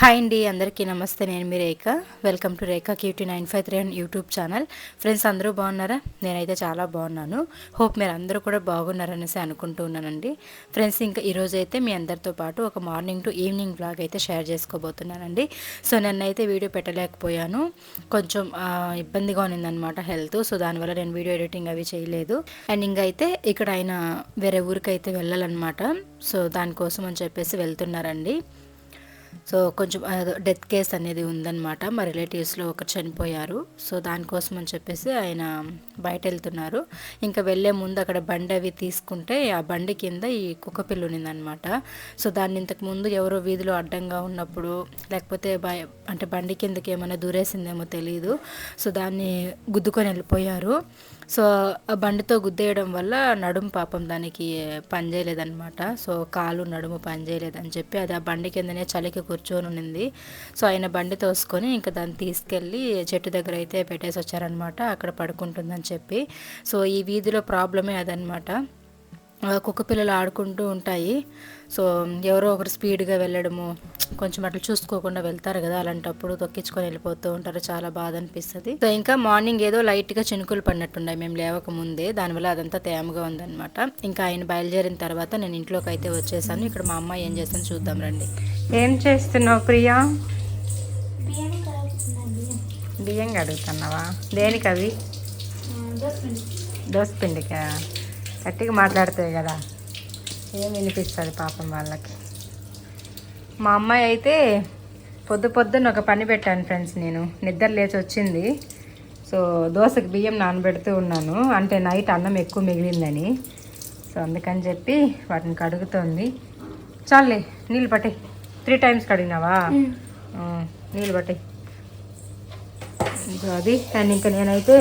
Hi అండి అందరికీ నమస్తే. నేను మీ Rekha. Welcome to Rekha cutie nine five three and YouTube channel friends అందరూ బాగున్నారా? నేనైతే చాలా బాగున్నాను. హోప్ మీరు అందరూ కూడా బాగున్నారనేసి అనుకుంటూ ఉన్నానండి. ఫ్రెండ్స్ ఇంకా ఈరోజు అయితే మీ అందరితో పాటు ఒక మార్నింగ్ టు ఈవినింగ్ బ్లాగ్ అయితే షేర్ చేసుకోబోతున్నానండి. సో నన్నైతే వీడియో పెట్టలేకపోయాను. కొంచెం ఇబ్బందిగా ఉన్నిందనమాట హెల్త్ సో దానివల్ల నేను వీడియో ఎడిటింగ్ అవి చేయలేదు. అండ్ ఇంకా అయితే ఇక్కడ ఆయన వేరే ఊరికి అయితే వెళ్ళాలన్నమాట. సో దానికోసం అని చెప్పేసి వెళ్తున్నారండి. సో కొంచెం డెత్ కేస్ అనేది ఉందన్నమాట. మా రిలేటివ్స్లో ఒకరు చనిపోయారు. సో దానికోసం అని చెప్పేసి ఆయన బయట వెళ్తున్నారు ఇంకా వెళ్ళే ముందు అక్కడ బండి అవి తీసుకుంటే ఆ బండి కింద ఈ కుక్క పిల్ల ఉన్నిందనమాట సో దాన్ని ఇంతకు ముందు ఎవరో వీధిలో అడ్డంగా ఉన్నప్పుడు లేకపోతే బయ అంటే బండి కిందకి ఏమైనా దూరేసిందేమో తెలియదు సో దాన్ని గుద్దుకొని వెళ్ళిపోయారు. సో ఆ బండితో గుద్దేయడం వల్ల నడుము పాపం దానికి పనిచేయలేదన్నమాట. సో కాలు నడుము పనిచేయలేదని చెప్పి అది ఆ బండి కిందనే చలికి కూర్చొని ఉన్నింది. సో ఆయన బండి తోసుకొని ఇంకా దాన్ని తీసుకెళ్ళి చెట్టు దగ్గర అయితే పెట్టేసి వచ్చారనమాట అక్కడ పడుకుంటుందని చెప్పి. సో ఈ వీధిలో ప్రాబ్లమే అదనమాట కుక్క పిల్లలు ఆడుకుంటూ ఉంటాయి. సో ఎవరో ఒకరు స్పీడ్గా వెళ్ళడము కొంచెం అట్లా చూసుకోకుండా వెళ్తారు కదా అలాంటప్పుడు తొక్కించుకొని వెళ్ళిపోతూ ఉంటారు. చాలా బాధ అనిపిస్తుంది. సో ఇంకా మార్నింగ్ ఏదో లైట్గా చినుకులు పడినట్టున్నాయి. మేము లేవక ముందే. దానివల్ల అదంతా తేమగా ఉందన్నమాట. ఇంకా ఆయన బయలుదేరిన తర్వాత నేను ఇంట్లోకి అయితే వచ్చేసాను. ఇక్కడ మా అమ్మాయి ఏం చేస్తాను చూద్దాం రండి. ఏం చేస్తున్నావు ప్రియా? బియ్యం. కడుగుతున్నావా? దేనికి అవి దోసపిండి. దోసపిండికా? గట్టిగా మాట్లాడుతాయి కదా ఏం వినిపిస్తుంది పాపం వాళ్ళకి. మా అమ్మాయి అయితే పొద్దు పొద్దున్న ఒక పని పెట్టాను ఫ్రెండ్స్ నేను. నిద్ర లేచి వచ్చింది. సో దోశకి బియ్యం నానబెడుతూ ఉన్నాను. అంటే నైట్ అన్నం ఎక్కువ మిగిలిందని. సో అందుకని చెప్పి వాటిని కడుగుతోంది. చాలే నీళ్ళు పట్టే. త్రీ టైమ్స్ కడిగినావా? నీళ్ళు పట్టాయి ఇంకా అది. అండ్ ఇంకా నేనైతే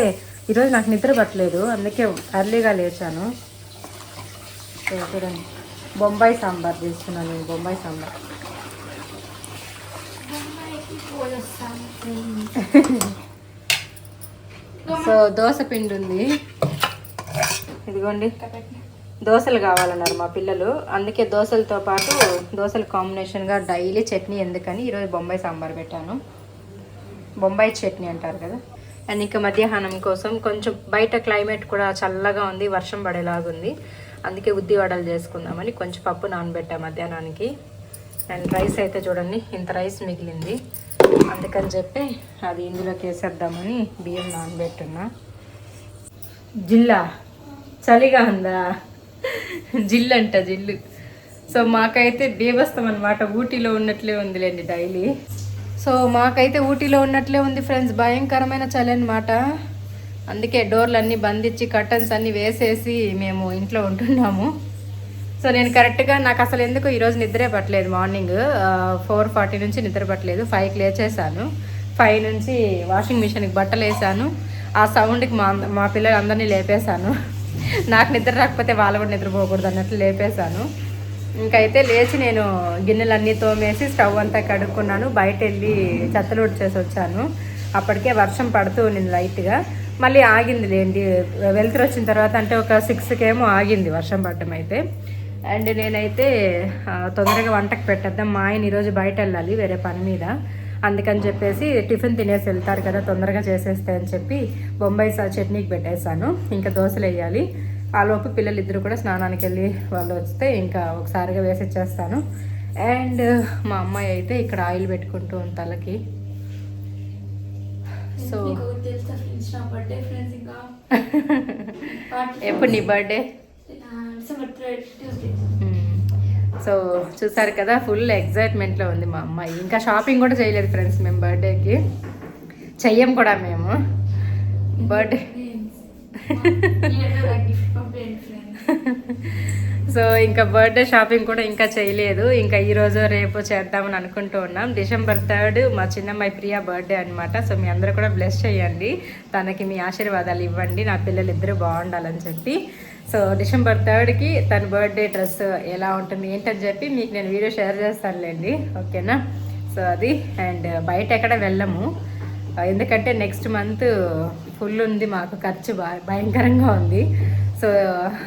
ఈరోజు నాకు నిద్ర పట్టలేదు. అందుకే అర్లీగా లేచాను. చూడండి. బొంబాయి సాంబార్ తీసుకున్నాను నేను బొంబాయి సాంబార్. సో దోశ పిండి ఉంది. ఇదిగోండి. దోశలు కావాలన్నారు మా పిల్లలు. అందుకే దోశలతో పాటు దోశల కాంబినేషన్గా డైలీ చట్నీ ఎందుకని ఈరోజు బొంబాయి సాంబార్ పెట్టాను. బొంబాయి చట్నీ అంటారు కదా. అండ్ ఇంకా మధ్యాహ్నం కోసం కొంచెం బయట క్లైమేట్ కూడా చల్లగా ఉంది వర్షం పడేలాగుంది. అందుకే ఉద్ది వడలు చేసుకుందామని కొంచెం పప్పు నానబెట్టా మధ్యాహ్నానికి. అండ్ రైస్ అయితే చూడండి ఇంత రైస్ మిగిలింది. అందుకని చెప్పి అది ఇందులోకి వేసేద్దామని బియ్యం నానబెట్టున్నా. జిల్లా చలిగా ఉందా? జిల్లు అంట జిల్లు. సో మాకైతే బీభస్తం అనమాట ఊటీలో ఉన్నట్లే ఉందిలేండి డైలీ. సో మాకైతే ఊటీలో ఉన్నట్లే ఉంది ఫ్రెండ్స్ భయంకరమైన చలి అనమాట అందుకే డోర్లు అన్నీ బంధించి కర్టన్స్ అన్నీ వేసేసి మేము ఇంట్లో ఉంటున్నాము. సో నేను కరెక్ట్గా నాకు అసలు ఎందుకు ఈరోజు నిద్రే పట్టలేదు మార్నింగ్? ఫోర్ ఫార్టీ నుంచి నిద్ర పట్టలేదు. ఫైవ్కి లేచేసాను ఫైవ్ నుంచి వాషింగ్ మిషన్కి బట్టలు వేసాను ఆ సౌండ్కి మా అంద- మా పిల్లలందరినీ లేపేశాను. నాకు నిద్ర రాకపోతే వాళ్ళు కూడా నిద్రపోకూడదు అన్నట్లు లేపేశాను. ఇంకైతే లేచి నేను గిన్నెలన్నీ తోమేసి స్టవ్ అంతా కడుక్కున్నాను. బయట వెళ్ళి చెత్తలు చేసి వచ్చాను అప్పటికే వర్షం పడుతూ ఉండింది లైట్గా. మళ్ళీ ఆగింది లేండి. వెళ్తురు వచ్చిన తర్వాత అంటే ఒక సిక్స్కి ఏమో ఆగింది వర్షం పడటం అయితే. అండ్ నేనైతే తొందరగా వంటకు పెట్టేద్దాం. మా ఆయన ఈరోజు బయట వెళ్ళాలి వేరే పని మీద. అందుకని చెప్పేసి టిఫిన్ తినేసి వెళ్తారు కదా తొందరగా చేసేస్తే అని చెప్పి బొంబాయి సా చట్నీకి పెట్టేశాను. ఇంకా దోశలు వేయాలి. ఆ లోపు పిల్లలు ఇద్దరు కూడా స్నానానికి వెళ్ళి వాళ్ళు వస్తే ఇంకా ఒకసారిగా వేసిచ్చేస్తాను అండ్ మా అమ్మాయి అయితే ఇక్కడ ఆయిల్ పెట్టుకుంటూ తలకి. సో మీకు తెలుసా ఫ్రెండ్స్ నా బర్త్డే ఫ్రెండ్స్ ఇంకా పార్టీ ఎప్పుడు నీ బర్త్డే సో చూసారు కదా ఫుల్ ఎగ్జైట్మెంట్లో ఉంది మా అమ్మాయి. ఇంకా షాపింగ్ కూడా చేయలేదు ఫ్రెండ్స్ మేము బర్త్డేకి చెయ్యం కూడా మేము. బర్త్డే సో ఇంకా బర్త్డే షాపింగ్ కూడా ఇంకా చేయలేదు. ఇంకా ఈరోజు రేపు చేద్దామని అనుకుంటూ ఉన్నాం. డిసెంబర్ థర్డ్ మా చిన్నమ్మాయి ప్రియా బర్త్డే అనమాట సో మీ అందరూ కూడా బ్లెస్ చేయండి. తనకి మీ ఆశీర్వాదాలు ఇవ్వండి. నా పిల్లలు ఇద్దరు బాగుండాలని చెప్పి. సో డిసెంబర్ థర్డ్కి తన బర్త్డే డ్రెస్ ఎలా ఉంటుంది ఏంటని చెప్పి మీకు నేను వీడియో షేర్ చేస్తానులేండి. ఓకేనా? సో అది. అండ్ బయట ఎక్కడ వెళ్ళము. ఎందుకంటే నెక్స్ట్ మంత్ ఫుల్ ఉంది మాకు. ఖర్చు భయంకరంగా ఉంది. సో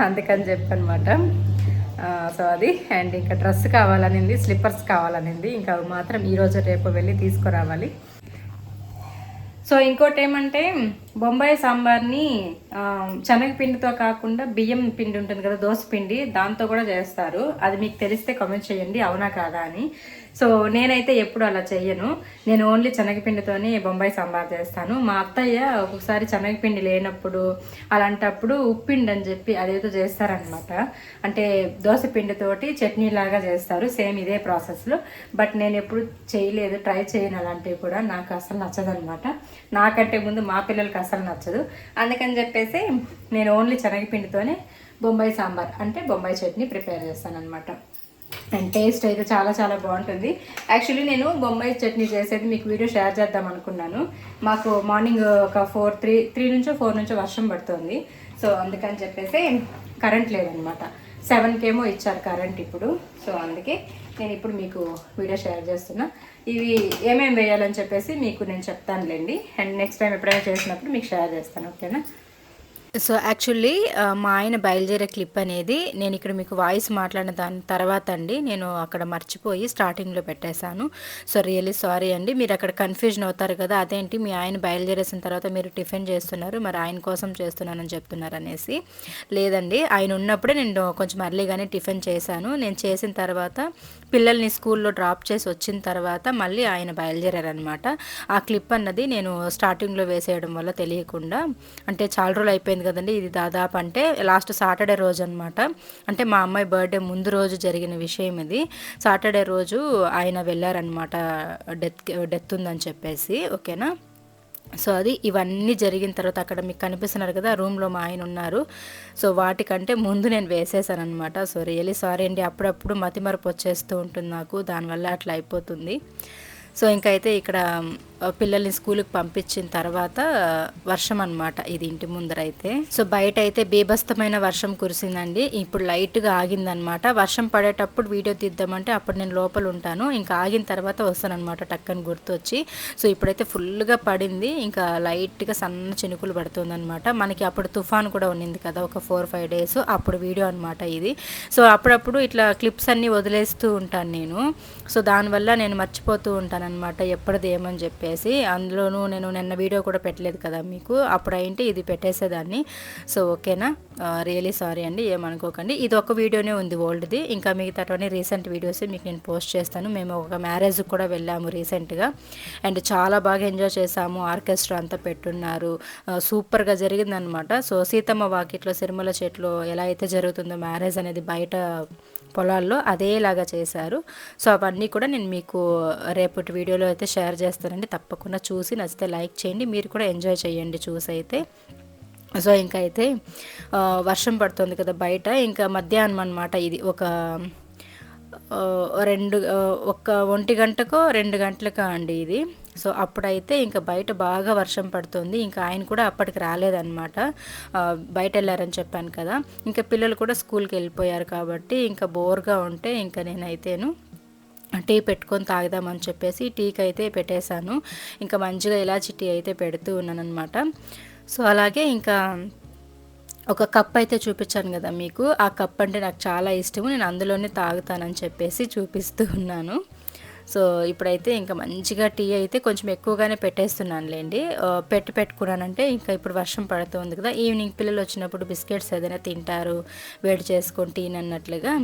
అందుకని చెప్పనమాట సో అది. అండ్ ఇంకా డ్రెస్ కావాలనింది స్లిప్పర్స్ కావాలనింది. ఇంకా అవి మాత్రం ఈరోజు రేపు వెళ్ళి తీసుకురావాలి. సో ఇంకోటి ఏమంటే బొంబాయి సాంబార్ని శనగపిండితో కాకుండా బియ్యం పిండి ఉంటుంది కదా దోశ పిండి దాంతో కూడా చేస్తారు. అది మీకు తెలిస్తే కమెంట్ చేయండి అవునా కాదా అని. సో నేనైతే ఎప్పుడు అలా చెయ్యను. నేను ఓన్లీ శనగపిండితోనే బొంబాయి సాంబార్ చేస్తాను. మా అత్తయ్య ఒకసారి శనగపిండి లేనప్పుడు అలాంటప్పుడు ఉప్పిండి అని చెప్పి అదేదో చేస్తారనమాట అంటే దోశ పిండితోటి చట్నీ లాగా చేస్తారు సేమ్ ఇదే ప్రాసెస్లో. బట్ నేను ఎప్పుడు చేయలేదు ట్రై చేయను అలాంటివి కూడా. నాకు అసలు నచ్చదనమాట నాకంటే ముందు మా పిల్లలకి అసలు నచ్చదు. అందుకని చెప్పేసి నేను ఓన్లీ శనగపిండితోనే బొంబాయి సాంబార్ అంటే బొంబాయి చట్నీ ప్రిపేర్ చేస్తాను అనమాట అండ్ టేస్ట్ అయితే చాలా చాలా బాగుంటుంది. యాక్చువల్లీ నేను బొంబాయి చట్నీ చేసేది మీకు వీడియో షేర్ చేద్దాం అనుకున్నాను. మాకు మార్నింగ్ ఒక ఫోర్ త్రీ త్రీ నుంచో ఫోర్ నుంచో వర్షం పడుతుంది. సో అందుకని చెప్పేసి కరెంట్ లేదనమాట సెవెన్కి ఏమో ఇచ్చారు కరెంట్ ఇప్పుడు. సో అందుకే నేను ఇప్పుడు మీకు వీడియో షేర్ చేస్తున్నా. ఇవి ఏమేమి వేయాలని చెప్పేసి మీకు నేను చెప్తానులేండి. అండ్ నెక్స్ట్ టైం ఎప్పుడైనా చేసినప్పుడు మీకు షేర్ చేస్తాను ఓకేనా? సో యాక్చువల్లీ uh, మా ఆయన బయలుదేరే క్లిప్ అనేది నేను ఇక్కడ మీకు వాయిస్ మాట్లాడిన దాని తర్వాత అండి నేను అక్కడ మర్చిపోయి స్టార్టింగ్లో పెట్టేశాను. సో రియల్లీ సారీ అండి. మీరు అక్కడ కన్ఫ్యూజన్ అవుతారు కదా అదేంటి? మీ ఆయన బయలుదేరేసిన తర్వాత మీరు టిఫిన్ చేస్తున్నారు మరి ఆయన కోసం చేస్తున్నానని చెప్తున్నారు అనేసి. లేదండి ఆయన ఉన్నప్పుడే నేను కొంచెం అర్లీగానే టిఫిన్ చేశాను. నేను చేసిన తర్వాత పిల్లల్ని స్కూల్లో డ్రాప్ చేసి వచ్చిన తర్వాత మళ్ళీ ఆయన బయలుదేరారనమాట ఆ క్లిప్ అన్నది నేను స్టార్టింగ్లో వేసేయడం వల్ల తెలియకుండా అంటే చాలా రోజులు అయిపోయింది కదండి. ఇది దాదాపు అంటే లాస్ట్ సాటర్డే రోజు అనమాట అంటే మా అమ్మాయి బర్త్డే ముందు రోజు జరిగిన విషయం ఇది. సాటర్డే రోజు ఆయన వెళ్ళారనమాట డెత్ డెత్ ఉందని చెప్పేసి. ఓకేనా? సో అది ఇవన్నీ జరిగిన తర్వాత అక్కడ మీకు కనిపిస్తున్నారు కదా రూమ్లో మా ఆయన ఉన్నారు. సో వాటికంటే ముందు నేను వేసేసాను అనమాట సో రియలీ సారీ అండి అప్పుడప్పుడు మతిమరపు వచ్చేస్తూ ఉంటుంది నాకు దానివల్ల అట్లా అయిపోతుంది. సో ఇంకైతే ఇక్కడ పిల్లల్ని స్కూల్కి పంపించిన తర్వాత వర్షం అనమాట ఇది ఇంటి ముందర అయితే. సో బయట అయితే బీభస్తమైన వర్షం కురిసిందండి. ఇప్పుడు లైట్గా ఆగిందనమాట వర్షం పడేటప్పుడు వీడియో తీద్దామంటే అప్పుడు నేను లోపల ఉంటాను. ఇంకా ఆగిన తర్వాత వస్తానమాట టక్కని గుర్తొచ్చి. సో ఇప్పుడైతే ఫుల్గా పడింది. ఇంకా లైట్గా సన్న చినుకులు పడుతుందనమాట మనకి అప్పుడు తుఫాన్ కూడా ఉన్నింది కదా ఒక ఫోర్ ఫైవ్ డేస్. అప్పుడు వీడియో అనమాట ఇది. సో అప్పుడప్పుడు ఇట్లా క్లిప్స్ అన్నీ వదిలేస్తూ ఉంటాను నేను. సో దానివల్ల నేను మర్చిపోతూ ఉంటాను అనమాట ఎప్పటిది ఏమని చెప్పేసి అందులోనూ నేను నిన్న వీడియో కూడా పెట్టలేదు కదా మీకు. అప్పుడు అయింటే ఇది పెట్టేసేదాన్ని. సో ఓకేనా? రియలీ సారీ అండి ఏమనుకోకండి. ఇది ఒక వీడియోనే ఉంది ఓల్డ్ది. ఇంకా మిగతాటవన్నీ రీసెంట్ వీడియోస్ మీకు నేను పోస్ట్ చేస్తాను. మేము ఒక మ్యారేజ్కి కూడా వెళ్ళాము రీసెంట్గా. అండ్ చాలా బాగా ఎంజాయ్ చేసాము ఆర్కెస్ట్రా అంతా పెట్టున్నారు. సూపర్గా జరిగిందనమాట సో సీతమ్మ వాకిట్లో సిరిమల చెట్లు ఎలా అయితే జరుగుతుందో మ్యారేజ్ అనేది బయట పొలాల్లో అదేలాగా చేశారు. సో అవన్నీ కూడా నేను మీకు రేపటి వీడియోలో అయితే షేర్ చేస్తానండి. తప్పకుండా చూసి నచ్చితే లైక్ చేయండి. మీరు కూడా ఎంజాయ్ చేయండి చూసి అయితే. సో ఇంకా అయితే వర్షం పడుతుంది కదా బయట. ఇంకా మధ్యాహ్నం అనమాట ఇది. ఒక రెండు ఒక ఒంటి గంటకో రెండు గంటలకో అండి ఇది. సో అప్పుడైతే ఇంకా బయట బాగా వర్షం పడుతుంది. ఇంకా ఆయన కూడా అప్పటికి రాలేదన్నమాట. బయట వెళ్ళారని చెప్పాను కదా. ఇంకా పిల్లలు కూడా స్కూల్కి వెళ్ళిపోయారు కాబట్టి ఇంకా బోర్గా ఉంటే ఇంకా నేనైతేను టీ పెట్టుకొని తాగుదామని చెప్పేసి టీకి అయితే పెట్టేశాను. ఇంకా మంచిగా ఇలాచి టీ అయితే పెడుతూ ఉన్నాను అనమాట సో అలాగే ఇంకా ఒక కప్ అయితే చూపించాను కదా మీకు. ఆ కప్ అంటే నాకు చాలా ఇష్టము. నేను అందులోనే తాగుతానని చెప్పేసి చూపిస్తూ ఉన్నాను. సో ఇప్పుడైతే ఇంకా మంచిగా టీ అయితే కొంచెం ఎక్కువగానే పెట్టేస్తున్నానులేండి. పెట్టి పెట్టుకున్నానంటే ఇంకా ఇప్పుడు వర్షం పడుతుంది కదా ఈవినింగ్ పిల్లలు వచ్చినప్పుడు బిస్కెట్స్ ఏదైనా తింటారు వేడి చేసుకొని టీ అన్నట్లుగా.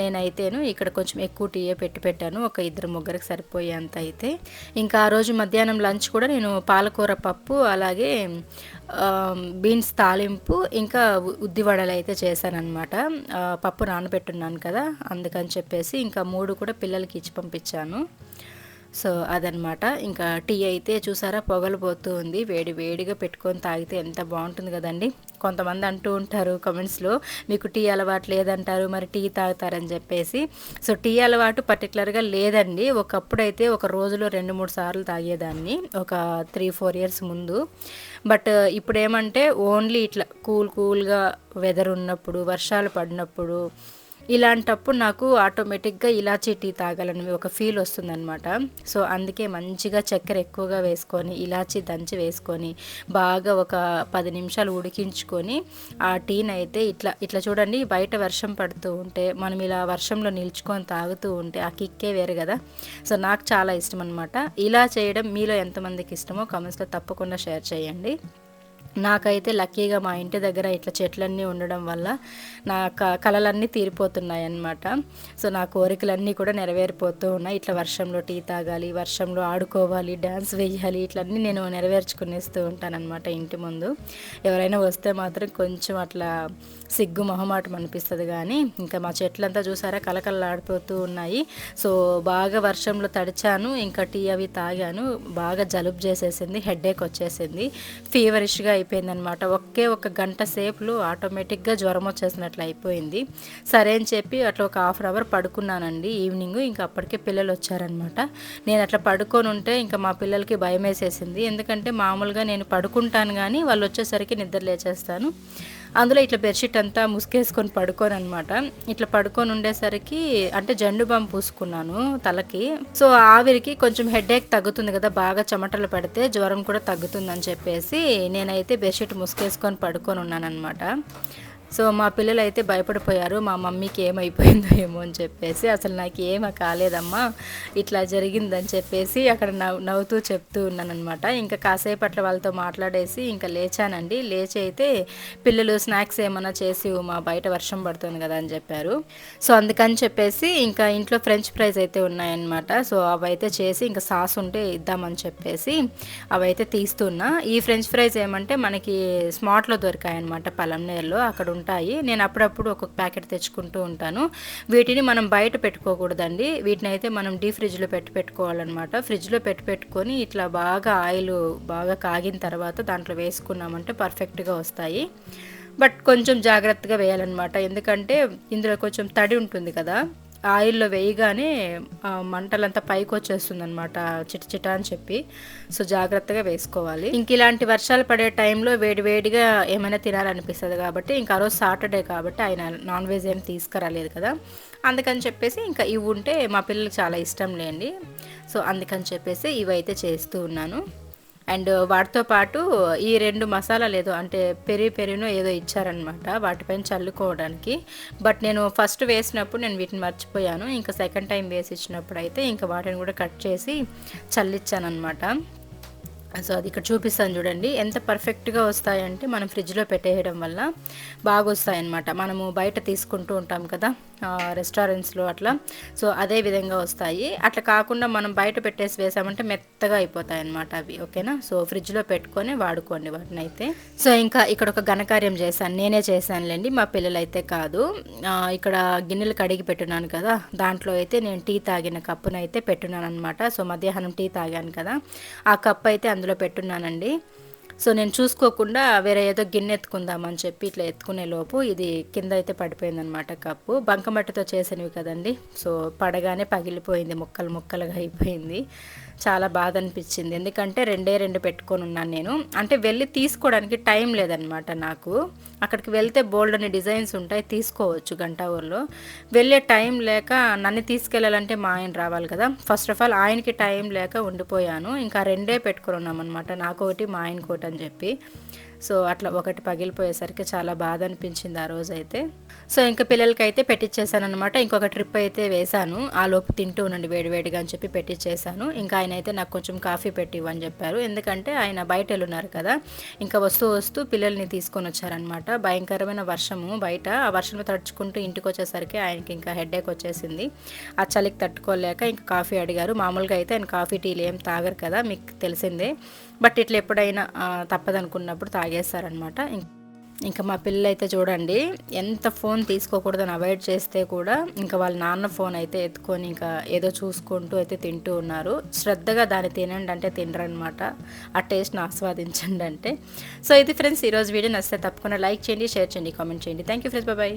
నేనైతేను ఇక్కడ కొంచెం ఎక్కువ టీయే పెట్టి పెట్టాను ఒక ఇద్దరు ముగ్గురికి సరిపోయేంత అయితే. ఇంకా ఆ రోజు మధ్యాహ్నం లంచ్ కూడా నేను పాలకూర పప్పు అలాగే బీన్స్ తాలింపు ఇంకా ఉద్దివడలు అయితే చేశానమాట పప్పు నానబెట్టున్నాను కదా అందుకని చెప్పేసి ఇంకా మూడు కూడా పిల్లలకి ఇచ్చి పంపించాను. సో అదనమాట ఇంకా టీ అయితే చూసారా పొగలు పోతూ ఉంది. వేడి వేడిగా పెట్టుకొని తాగితే ఎంత బాగుంటుంది కదండి. కొంతమంది అంటూ ఉంటారు కమెంట్స్లో మీకు టీ అలవాటు లేదంటారు మరి టీ తాగుతారని చెప్పేసి. సో టీ అలవాటు పర్టికులర్గా లేదండి. ఒకప్పుడు అయితే ఒక రోజులో రెండు మూడు సార్లు తాగేదాన్ని ఒక త్రీ ఫోర్ ఇయర్స్ ముందు. బట్ ఇప్పుడు ఏమంటే ఓన్లీ ఇట్లా కూల్ కూల్గా వెదర్ ఉన్నప్పుడు వర్షాలు పడినప్పుడు ఇలాంటప్పుడు నాకు ఆటోమేటిక్గా ఇలాచీ టీ తాగాలని ఒక ఫీల్ వస్తుందన్నమాట. సో అందుకే మంచిగా చక్కెర ఎక్కువగా వేసుకొని ఇలాచీ దంచి వేసుకొని బాగా ఒక పది నిమిషాలు ఉడికించుకొని ఆ టీని అయితే ఇట్లా ఇట్లా చూడండి బయట వర్షం పడుతూ ఉంటే మనం ఇలా వర్షంలో నిల్చుకొని తాగుతూ ఉంటే ఆ కిక్కే వేరు కదా. సో నాకు చాలా ఇష్టం అనమాట ఇలా చేయడం మీలో ఎంతమందికి ఇష్టమో కమెంట్స్లో తప్పకుండా షేర్ చేయండి. నాకైతే లక్కీగా మా ఇంటి దగ్గర ఇట్లా చెట్లన్నీ ఉండడం వల్ల నా క- కళలన్నీ తీరిపోతున్నాయి అన్నమాట సో నా కోరికలన్నీ కూడా నెరవేరిపోతూ ఉన్నాయి. ఇట్లా వర్షంలో టీ తాగాలి వర్షంలో ఆడుకోవాలి డ్యాన్స్ వేయాలి ఇట్లన్నీ నేను నెరవేర్చుకునేస్తూ ఉంటానన్నమాట ఇంటి ముందు. ఎవరైనా వస్తే మాత్రం కొంచెం అట్లా సిగ్గు మొహమాటం అనిపిస్తుంది కానీ ఇంకా మా చెట్లంతా చూసారా కలకలలాడిపోతూ ఉన్నాయి. సో బాగా వర్షంలో తడిచాను ఇంకా టీ అవి తాగాను. బాగా జలుబు చేసేసింది హెడేక్ వచ్చేసింది. ఫీవరిష్గా అయిపోయిందనమాట. ఒకే ఒక గంట సేపులో ఆటోమేటిక్గా జ్వరం వచ్చేసినట్లు అయిపోయింది. సరే అని చెప్పి అట్లా ఒక హాఫ్ అన్ అవర్ పడుకున్నానండి ఈవినింగ్. ఇంకా అప్పటికే పిల్లలు వచ్చారనమాట. నేను అట్లా పడుకొని ఉంటే ఇంకా మా పిల్లలకి భయం వేసేసింది ఎందుకంటే మామూలుగా నేను పడుకుంటాను కానీ వాళ్ళు వచ్చేసరికి నిద్ర లేచేస్తాను. అందులో ఇట్లా బెడ్షీట్ అంతా ముసుకేసుకొని పడుకోను అనమాట ఇట్లా పడుకొని ఉండేసరికి అంటే జండు బామ్ పూసుకున్నాను తలకి. సో ఆవిరికి కొంచెం హెడేక్ తగ్గుతుంది కదా బాగా చెమటలు పడితే జ్వరం కూడా తగ్గుతుందని చెప్పేసి నేనైతే బెడ్షీట్ ముసుకేసుకొని పడుకొని ఉన్నాను అనమాట సో మా పిల్లలు అయితే భయపడిపోయారు మా మమ్మీకి ఏమైపోయిందో ఏమో అని చెప్పేసి అసలు నాకు ఏమీ కాలేదమ్మా ఇట్లా జరిగిందని చెప్పేసి అక్కడ నవ్వు నవ్వుతూ చెప్తూ ఉన్నానమాట ఇంకా కాసేపు అట్లా వాళ్ళతో మాట్లాడేసి ఇంకా లేచానండి. లేచి అయితే పిల్లలు స్నాక్స్ ఏమైనా చేసి మా బయట వర్షం పడుతుంది కదా అని చెప్పారు. సో అందుకని చెప్పేసి ఇంకా ఇంట్లో ఫ్రెంచ్ ఫ్రైస్ అయితే ఉన్నాయన్నమాట. సో అవైతే చేసి ఇంకా సాస్ ఉంటే ఇద్దామని చెప్పేసి అవైతే తీస్తున్నా. ఈ ఫ్రెంచ్ ఫ్రైస్ ఏమంటే మనకి స్మార్ట్లో దొరికాయనమాట పలంనేరులో అక్కడ ఉంటాయి. నేను అప్పుడప్పుడు ఒక్కొక్క ప్యాకెట్ తెచ్చుకుంటూ ఉంటాను. వీటిని మనం బయట పెట్టుకోకూడదండి. వీటిని అయితే మనం డీ ఫ్రిడ్జ్లో పెట్టి పెట్టుకోవాలన్నమాట. ఫ్రిడ్జ్లో పెట్టి పెట్టుకొని ఇట్లా బాగా ఆయిల్ బాగా కాగిన తర్వాత దాంట్లో వేసుకున్నామంటే పర్ఫెక్ట్గా వస్తాయి. బట్ కొంచెం జాగ్రత్తగా వేయాలన్నమాట. ఎందుకంటే ఇందులో కొంచెం తడి ఉంటుంది కదా. ఆయిల్లో వేయగానే మంటలంతా పైకి వచ్చేస్తుంది అనమాట చిట చిట అని చెప్పి. సో జాగ్రత్తగా వేసుకోవాలి. ఇంక ఇలాంటి వర్షాలు పడే టైంలో వేడి వేడిగా ఏమైనా తినాలనిపిస్తుంది కాబట్టి ఇంకా ఆ రోజు సాటర్డే కాబట్టి ఆయన నాన్ వెజ్ ఏం తీసుకురాలేదు కదా. అందుకని చెప్పేసి ఇంకా ఇవి ఉంటే మా పిల్లలకు చాలా ఇష్టం లేండి. సో అందుకని చెప్పేసి ఇవైతే చేస్తూ ఉన్నాను. అండ్ వాటితో పాటు ఈ రెండు మసాలాలు ఏదో అంటే పెరి పెరినో ఏదో ఇచ్చారనమాట వాటిపైన చల్లుకోవడానికి. బట్ నేను ఫస్ట్ వేసినప్పుడు నేను వీటిని మర్చిపోయాను. ఇంకా సెకండ్ టైం వేసి ఇచ్చినప్పుడు అయితే ఇంకా వాటిని కూడా కట్ చేసి చల్లిచ్చానమాట అనమాట సో అది ఇక్కడ చూపిస్తాను చూడండి. ఎంత పర్ఫెక్ట్గా వస్తాయంటే మనం ఫ్రిడ్జ్లో పెట్టేయడం వల్ల బాగా వస్తాయన్నమాట మనము బయట తీసుకుంటూ ఉంటాం కదా. రెస్టారెంట్స్లో అట్లా. సో అదే విధంగా వస్తాయి. అట్లా కాకుండా మనం బయట పెట్టేసి వేసామంటే మెత్తగా అయిపోతాయి అన్నమాట అవి ఓకేనా? సో ఫ్రిడ్జ్లో పెట్టుకొని వాడుకోండి వాటిని అయితే. సో ఇంకా ఇక్కడ ఒక ఘనకార్యం చేశాను. నేనే చేశానులేండి మా పిల్లలు అయితే కాదు ఇక్కడ గిన్నెలు కడిగి పెట్టున్నాను కదా దాంట్లో అయితే నేను టీ తాగిన కప్పునైతే పెట్టున్నాను అనమాట సో మధ్యాహ్నం టీ తాగాను కదా ఆ కప్ అయితే అందులో పెట్టున్నానండి. సో నేను చూసుకోకుండా వేరే ఏదో గిన్నె ఎత్తుకుందామని చెప్పి ఇట్లా ఎత్తుకునే లోపు ఇది కింద అయితే పడిపోయిందనమాట కప్పు. బంకమట్టితో చేసినవి కదండి. సో పడగానే పగిలిపోయింది ముక్కలు ముక్కలుగా అయిపోయింది. చాలా బాధ అనిపించింది ఎందుకంటే రెండే రెండు పెట్టుకొని ఉన్నాను నేను. అంటే వెళ్ళి తీసుకోవడానికి టైం లేదనమాట నాకు. అక్కడికి వెళ్తే బోల్డ్ అనే డిజైన్స్ ఉంటాయి తీసుకోవచ్చు గంట ఊర్లో. వెళ్ళే టైం లేక నన్ను తీసుకెళ్ళాలంటే మా ఆయన రావాలి కదా. ఫస్ట్ ఆఫ్ ఆల్ ఆయనకి టైం లేక ఉండిపోయాను. ఇంకా రెండే పెట్టుకుని ఉన్నామన్నమాట. నాకు ఒకటి మా ఆయనకోటి అని చెప్పి. సో అట్లా ఒకటి పగిలిపోయేసరికి చాలా బాధ అనిపించింది ఆ రోజు అయితే సో ఇంకా పిల్లలకి అయితే పెట్టించేసాను అనమాట ఇంకొక ట్రిప్ అయితే వేశాను. ఆ లోపు తింటూ ఉండండి వేడివేడిగా అని చెప్పి పెట్టించేసాను ఇంకా ఆయన అయితే నాకు కొంచెం కాఫీ పెట్టి ఇవ్వని చెప్పారు. ఎందుకంటే ఆయన బయట వెళ్ళున్నారు కదా. ఇంకా వస్తూ వస్తూ పిల్లల్ని తీసుకొని వచ్చారనమాట భయంకరమైన వర్షము బయట. ఆ వర్షంలో తడుచుకుంటూ ఇంటికి వచ్చేసరికి ఆయనకి ఇంకా హెడేక్ వచ్చేసింది. ఆ చలికి తట్టుకోలేక ఇంకా కాఫీ అడిగారు. మామూలుగా అయితే ఆయన కాఫీ టీలు ఏం తాగరు కదా మీకు తెలిసిందే. బట్ ఇట్లా ఎప్పుడైనా తప్పదనుకున్నప్పుడు తప్పదనుకున్నప్పుడు తాగేస్తారనమాట ఇంకా మా పిల్లలు అయితే చూడండి ఎంత ఫోన్ తీసుకోకూడదని అవాయిడ్ చేస్తే కూడా ఇంకా వాళ్ళ నాన్న ఫోన్ అయితే ఎత్తుకొని ఇంకా ఏదో చూసుకుంటూ అయితే తింటూ ఉన్నారు. శ్రద్ధగా దాన్ని తినండి అంటే తినరనమాట ఆ టేస్ట్ని ఆస్వాదించండి అంటే. సో ఇది ఫ్రెండ్స్ ఈరోజు వీడియో నచ్చితే తప్పకుండా లైక్ చేయండి షేర్ చేయండి కామెంట్ చేయండి. Thank you friends bye.